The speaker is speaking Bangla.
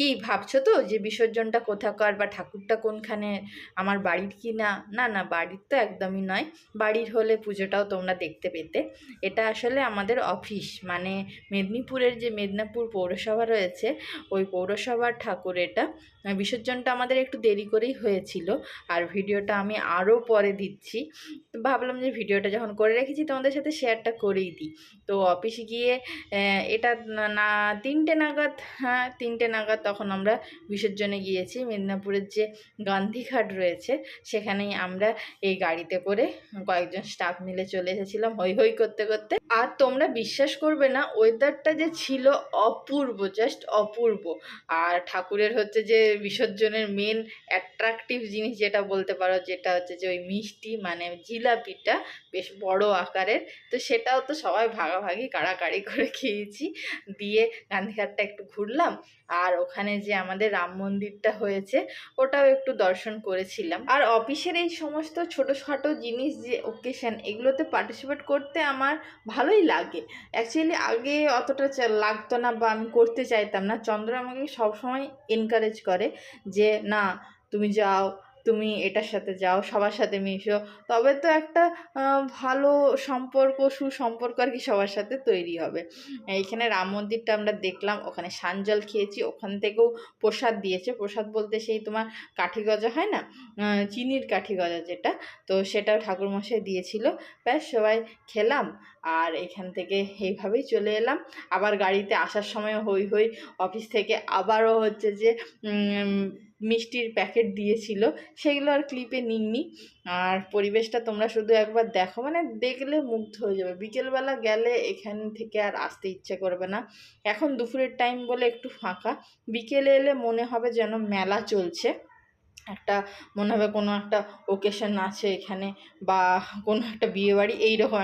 কি ভাবছ তো যে বিসর্জনটা কোথাকার বা ঠাকুরটা কোনখানে? আমার বাড়ির কি না না না বাড়ির তো একদমই নয়। বাড়ির হলে পুজোটাও তোমরা দেখতে পেতে। এটা আসলে আমাদের অফিস। মানে মেদিনীপুরের যে মেদিনীপুর পৌরসভা রয়েছে, ওই পৌরসভার ঠাকুর এটা। বিসর্জনটা আমাদের একটু দেরি করেই হয়েছিল। আর ভিডিওটা আমি আরও পরে দিচ্ছি। ভাবলাম যে ভিডিওটা যখন করে রেখেছি, তোমাদের সাথে শেয়ারটা করেই দিই। তো অফিসে গিয়ে এটা না- তিনটে নাগাদ হ্যাঁ তিনটে নাগাদ তখন আমরা বিসর্জনে গিয়েছি। মেদিনীপুরের যে গান্ধীঘাট রয়েছে, সেখানেই আমরা এই গাড়িতে করে কয়েকজন স্টাফ মিলে চলে এসেছিলাম হই হই করতে করতে। আর তোমরা বিশ্বাস করবে না ওয়েদারটা যে ছিল অপূর্ব জাস্ট অপূর্ব। আর ঠাকুরের হচ্ছে যে বিসর্জনের মেন অ্যাট্রাকটিভ জিনিস যেটা বলতে পারো, যেটা হচ্ছে যে ওই মিষ্টি মানে জিলাপিটা বেশ বড় আকারের। তো সেটাও তো সবাই ভাগাভাগি, কাড়াকাড়ি করে খেয়েছি। দিয়ে গান্ধীঘাটটা একটু ঘুরলাম। আর ওখানে যে আমাদের রাম মন্দিরটা হয়েছে, ওটাও একটু দর্শন করেছিলাম। আর অফিসের এই সমস্ত ছোটোখাটো জিনিস যে ওকেশন এগুলোতে পার্টিসিপেট করতে আমার ভালোই লাগে। অ্যাকচুয়ালি আগে অতটা লাগতো না বা আমি করতে চাইতাম না। চন্দ্র আমাকে সবসময় এনকারেজ করে যে, না, তুমি যাও তুমি এটার সাথে যাও সবার সাথে মিশো। তবে তো একটা ভালো সম্পর্ক সুসম্পর্ক আর কি সবার সাথে তৈরি হবে। এইখানে রাম মন্দিরটা আমরা দেখলাম ওখানে সানজল খেয়েছি ওখান থেকেও প্রসাদ দিয়েছে। প্রসাদ বলতে সেই তোমার কাঠি গজা হয় না? চিনির কাঠি গজা যেটা তো সেটাও ঠাকুরমশাই দিয়েছিল। ব্যাস সবাই খেলাম আর এখান থেকে এইভাবেই চলে এলাম। আবার গাড়িতে আসার সময় হই হই অফিস থেকে আবারও হচ্ছে যে মিষ্টির প্যাকেট দিয়েছিল, সেগুলো আর ক্লিপে নিইনি। আর পরিবেশটা তোমরা শুধু একবার দেখো মানে দেখলে মুগ্ধ হয়ে যাবে। বিকেলবেলা গেলে এখান থেকে আর আসতে ইচ্ছে করবে না। এখন দুপুরের টাইম বলে একটু ফাঁকা। বিকেলে এলে মনে হবে যেন মেলা চলছে। একটা মনে হবে কোনো একটা ওকেশন আছে এখানে, বা কোনো একটা বিয়েবাড়ি, এইরকম